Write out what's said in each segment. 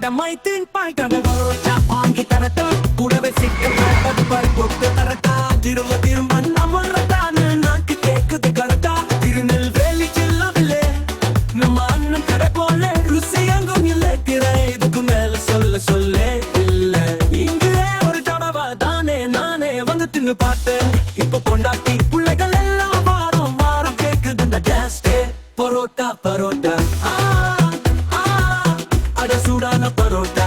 அடமைத்தின் பாய்க்கட பரோட்டா வாங்கி தரத்தான் கூடவே சிக்கல் பறி போட்டு தரட்டா. திரும்ப திரும்ப நம்மளதான அட பரோட்டா.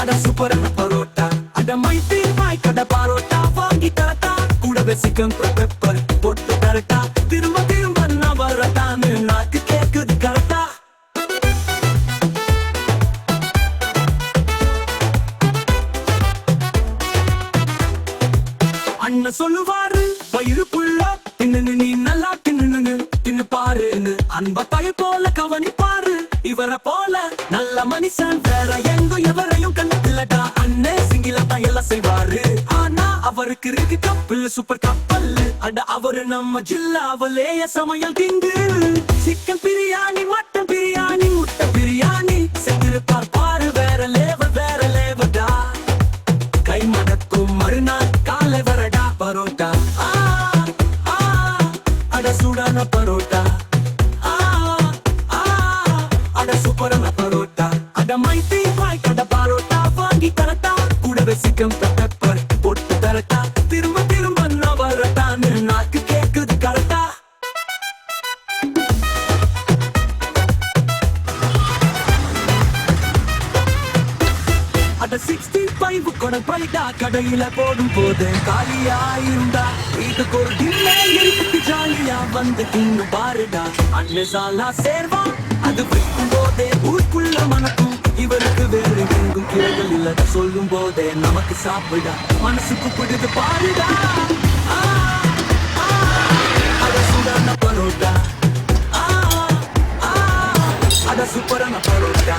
அட சூப்பரான பரோட்டா. அட மைத்தி மாய் கட பரோட்டா. வாங்கி தரட்டா. கூடவே சிக்கன் பெப்பர் போட்டு தரட்டா. திரும்ப திரும்ப நான் வரட்டான்னு நாக்கு கேக்குது கரெக்டா அண்ணன் சொல்லுவாரு பயிறு புள்ள தின்னு நீ நல்லா அன்ப பழி போல கவனிப்பாரு. இவரை போல நல்ல மனுஷன் வேற எங்கும் எவரையும் கண்டதில்லடா அண்ணே சிங்கில தான் எல்லாம் செய்வாரு. ஆனா அவருக்கு இருக்கு கப்பல் சூப்பர் கப்பல். அட அவரு நம்ம ஜில்லாவிலே சமையல் திங்கு சிக்கன் பிரியாணி மட்டும் கூடவே சிக்கம் பெப்பர் போட்டு தரட்டா திரும்ப திரும்ப நான் வரட்டான்னு நாக்கு கேக்குது கரெக்டா? அட சிக்ஸ்டி ஃபைவ் கொடை பைடா. கடையில போடும் போது காலியா இருந்தா. இதுக்கு ஒரு டில்லே வந்து தின்னு பாருடா. அன்னசாலா சேர்வா. அது விற்கும் போதே ஊருக்குள்ள மனக்கும் இவருக்கு வேறு எங்கும் கிளைகள் இல்ல சொல்லும் போதே நமக்கு சாப்பிடா. மனசுக்கு பிடிது பாருடா. அட சூடான பரோட்டா. அட சூப்பரான பரோட்டா.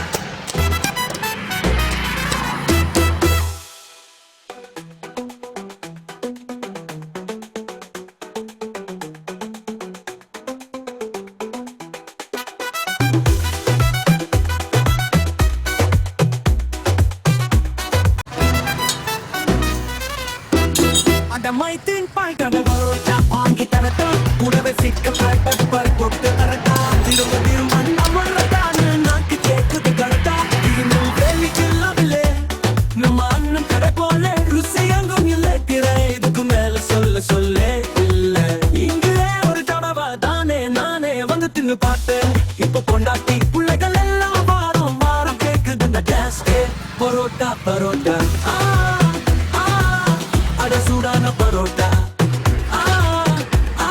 அந்த மைத்தின் பாய் கடை பரோட்டா வாங்கி தரட்டா கூடவே சிக்கல் பேப்பர் பறி போட்டு தரட்டா திரும்ப திரும்ப நம்மளதான நாக்கு கேக்குது கரெக்டா இன்னும் வேலி ஜில்லாவிலே நம்ம அண்ணன் கடை போல ருசி எங்கும் இல்லை திரை இதுக்கு மேல சொல்ல சொல்ல இல்ல இங்கே ஒரு தடவை தானே நானே வந்து தின்னு பார்த்தேன் இப்ப பொண்டாட்டி பிள்ளைகள் எல்லாம் வாரம் வாரம் கேக்குது இந்த டேஸ்டே பரோட்டா பரோட்டா ஆ, பரோட்டா. ஆ, ஆ,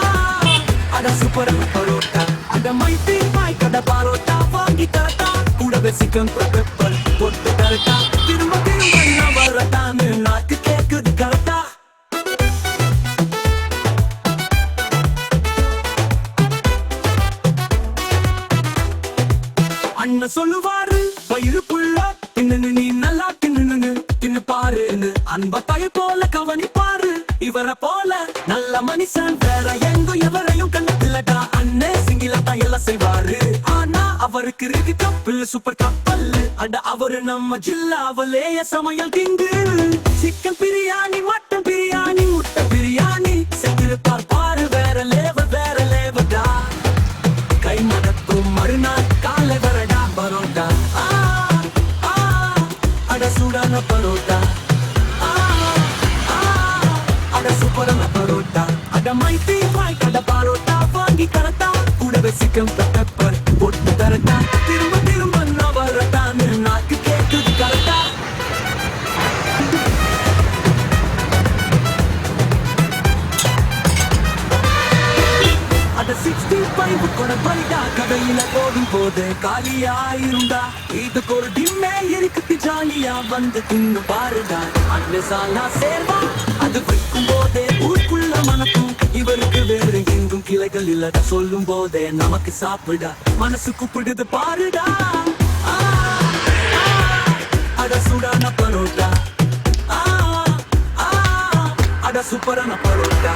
அட சூப்பரான பரோட்டா. அட மைத்தி மாய் கட பரோட்டா. வாங்கி தரட்டா. கூடவே சிக்கன் பெப்பர் போட்டு தரட்டா. திரும்ப திரும்ப நான் வரட்டான்னு நாக்கு கேக்குது கரெக்டா அண்ணன் சொல்லுவாரு பயிறு புள்ள தின்னு நீ நல்லா தின்னு தின்னு பாருன்னு. அன்ப தாய போல கவனிப்பாரு. இவரை போல நல்ல மனுஷன் வேற எங்கும் எவரையும் கண்டதில்லடா அண்ணே சிங்கில தான் எல்லாம் செய்வாரு. ஆனா அவருக்கு இருக்கு கப்பல் சூப்பர் கப்பல். அட அவரு நம்ம ஜில்லாவிலே சமையல் திங்கு சிக்கன் பிரியாணி மட்டன் பிரியாணி முட்டை பிரியாணி. செஞ்சிருப்பார் பாரு வேற லேவ வேற லேவடா கை மடக்கும் மறுநாள் காலை வரடா பரோட்டா. ஆ, ஆ, அட சூடான பரோட்டா. பரோட்டா அட மைத்தி பாய் வாங்கி தரட்டா கூடவே சிக்கன் பெப்பர் போட்டு தரட்டா. திரும்ப திரும்ப நான் வரட்டான்னு நாக்கு கேக்குது கரெக்டா. அட சிக்ஸ்டி ஃபைவ் கூட பைடா கடையில போடும் போது காலியா இருந்தா. இதுக்கு ஒரு டிம்மே ஜாலியா வந்து தின்னு பாருடா. அன்னசாலா சேர்வா அது விற்கும் போதே ஊருக்குள்ள மணக்கும் இவருக்கு வேறு எங்கும் கிளைகள் இல்லட சொல்லும் போதே நமக்கு சாப்பிட. மனசு கூப்பிடுது பாருடா. அட சுடான பரோட்டா. அட சூப்பரான பரோட்டா.